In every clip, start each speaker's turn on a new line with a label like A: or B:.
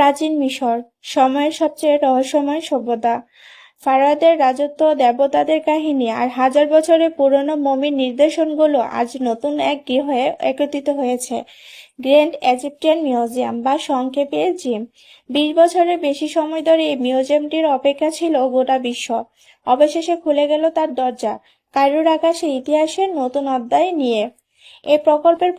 A: প্রাচীন মিশর, সময়ের সবচেয়ে রহস্যময় সভ্যতা। ফারাদের রাজত্ব, দেবতাদের কাহিনী আর হাজার বছরের পুরনো মমির নির্দেশনগুলো আজ নতুন এক গৃহে একত্রিত হয়েছে। গ্র্যান্ড ইজিপটিয়ান মিউজিয়াম বা সংক্ষেপে জিম। বিশ বছরের বেশি সময় ধরে এই মিউজিয়ামটির অপেক্ষা ছিল গোটা বিশ্ব। অবশেষে খুলে গেল তার দরজা। কারুর আকাশে ইতিহাসের নতুন অধ্যায় নিয়ে এই প্রকল্পের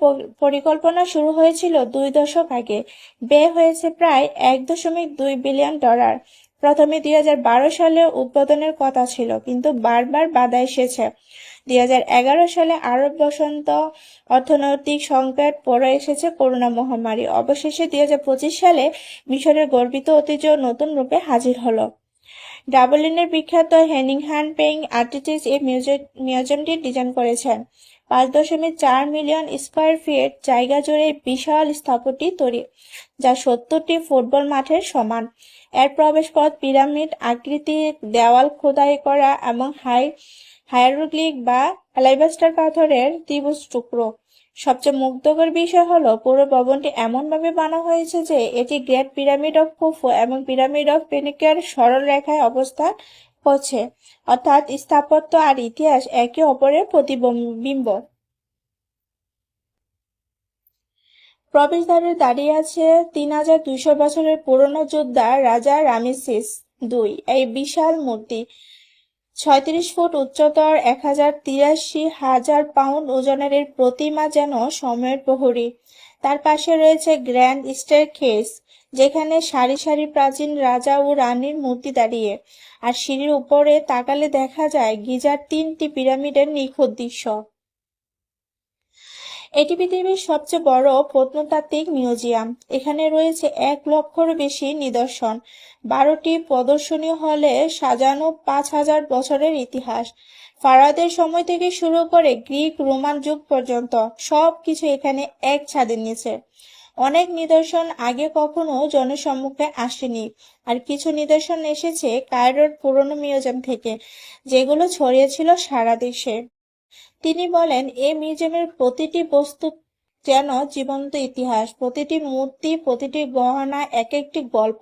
A: পরিকল্পনা শুরু হয়েছিল দুই দশক আগে। ব্যয় হয়েছে প্রায় এক দশমিক দুই বিলিয়ন ডলার। প্রথমে দুই হাজার বারো সালে উদ্বোধনের কথা ছিল, কিন্তু বারবার বাধা এসেছে। দুই হাজার এগারো সালে আরব বসন্ত অর্থনৈতিক সংকট পরে এসেছে করোনা মহামারী। অবশেষে দুই হাজার পঁচিশ সালে মিশরের গর্বিত ঐতিহ্য নতুন রূপে হাজির হলো। ডাবলিনের বিখ্যাত হেনিংহান পেইং আর্টিস্ট এই মিউজিয়াম মিউজিয়ামটি ডিজাইন করেছেন। পাঁচ দশমিক চার মিলিয়ন স্কোয়ার ফিট জায়গা জুড়ে বিশাল স্থাপত্যটি তৈরি, যা সত্তরটি ফুটবল মাঠের সমান। এর প্রবেশপথ পিরামিড আকৃতির দেওয়াল খোদাই করা এবং হাই হায়ারোগ্লিক বা অ্যালাইবাস্টার পাথরের ত্রিভুজ টুকরো। সবচেয়ে মুগ্ধকর বিষয় হলো, পুরো ভবনটি এমনভাবে বানানো হয়েছে যে এটি গ্রেট পিরামিড অফ খুফু এবং পিরামিড অফ পেনিকের সরল রেখায় অবস্থান করছে। অর্থাৎ স্থাপত্য আর ইতিহাস একে অপরের প্রতিবিম্ব। প্রবেশদ্বারে দাঁড়িয়ে আছে তিন হাজার দুইশো বছরের পুরনো যোদ্ধা রাজা রামেসিস দুই, এই বিশাল মূর্তি। ছয়ত্রিশ ফুট উচ্চতর এক হাজার তিরাশি হাজার পাউন্ড ওজনের এর প্রতিমা যেন সময়ের প্রহরী। তার পাশে রয়েছে গ্র্যান্ড স্টের খেস যেখানে সারি সারি প্রাচীন রাজা ও রানীর মূর্তি দাঁড়িয়ে। আর সিঁড়ির উপরে তাকালে দেখা যায় গিজার তিনটি পিরামিডের নিখুঁত দৃশ্য। এটি পৃথিবীর সবচেয়ে বড় প্রত্নতাত্ত্বিক মিউজিয়াম। এখানে রয়েছে এক লক্ষেরও বেশি নিদর্শন। বারোটি প্রদর্শনী হলে সাজানো পাঁচ হাজার বছরের ইতিহাস। ফারাদের সময় থেকে শুরু করে গ্রিক রোমান যুগ পর্যন্ত সব কিছু এখানে এক ছাদের নিচে। অনেক নিদর্শন আগে কখনো জনসম্মুখে আসেনি। আর কিছু নিদর্শন এসেছে কায়রোর পুরনো মিউজিয়াম থেকে, যেগুলো ছড়িয়েছিল সারা দেশে। তিনি বলেন, এ মিউজিয়ামের প্রতিটি বস্তু যেন জীবন্ত ইতিহাস, প্রতিটি মূর্তি, প্রতিটি গহনা এক একটি গল্প।